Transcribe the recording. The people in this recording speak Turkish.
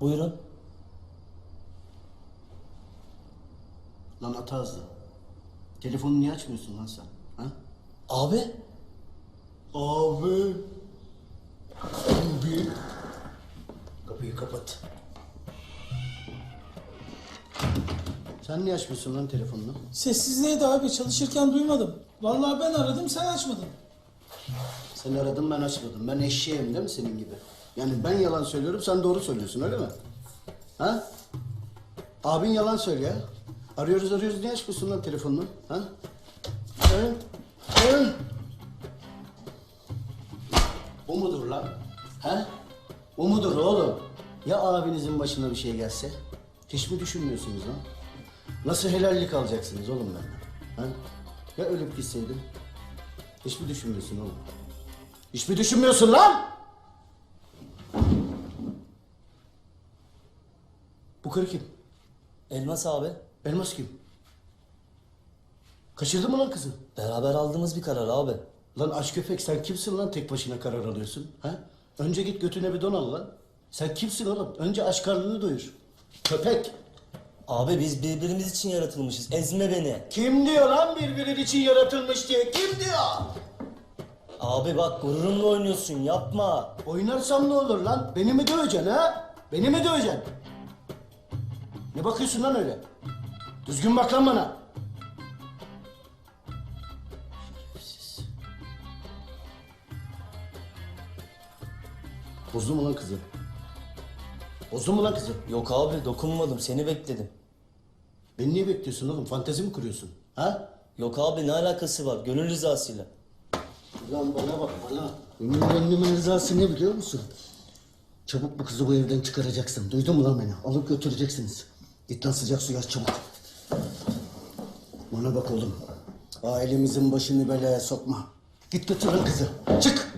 Buyurun. Lan ata hızlı. Telefonu niye açmıyorsun lan sen? Ha? Abi. Abi. Abi. Kapıyı kapat. Sen niye açmıyorsun lan telefonunu? Sessizdeydi abi çalışırken duymadım. Vallahi ben aradım sen açmadın. Sen aradın ben açmadım. Ben eşeğim değil mi senin gibi? Yani ben yalan söylüyorum sen doğru söylüyorsun öyle mi? Ha? Abin yalan söylüyor. Arıyoruz arıyoruz niye açmıyorsun lan telefonunu? Ha? Hı? Hı? Bu mudur lan? Ha? Bu mudur oğlum? Ya abinizin başına bir şey gelse? Hiç mi düşünmüyorsunuz lan? Nasıl helallik alacaksınız oğlum benden? Ha? Ya ölüp gitseydim? Hiç mi düşünmüyorsun oğlum? Hiç mi düşünmüyorsun lan? Bu karı kim? Elmas abi. Elmas kim? Kaçırdı mı lan kızı? Beraber aldığımız bir karar abi. Lan aç köpek sen kimsin lan tek başına karar alıyorsun? Ha? Önce git götüne bir don al lan. Sen kimsin oğlum? Önce aç karnını doyur. Köpek. Abi biz birbirimiz için yaratılmışız. Ezme beni. Kim diyor lan birbirinin için yaratılmış diye? Kim diyor? Abi bak gururumla oynuyorsun yapma. Oynarsam ne olur lan? Beni mi döveceksin ha? Beni mi döveceksin? Ne bakıyorsun lan öyle? Düzgün bak lan bana. Şerefsiz. Bozdu mu lan kızı? Bozdu mu lan kızı? Yok abi dokunmadım seni bekledim. Beni niye bekliyorsun oğlum? Fantezi mi kuruyorsun? Ha? Yok abi ne alakası var gönül rızasıyla. Lan bana bak bana. Benim gönlümün rızası ne biliyor musun? Çabuk bu kızı bu evden çıkaracaksın. Duydun mu lan beni? Alıp götüreceksiniz. Git sıcak suya çabuk. Bana bak oğlum. Ailemizin başını belaya sokma. Git götür lan kızı. Çık.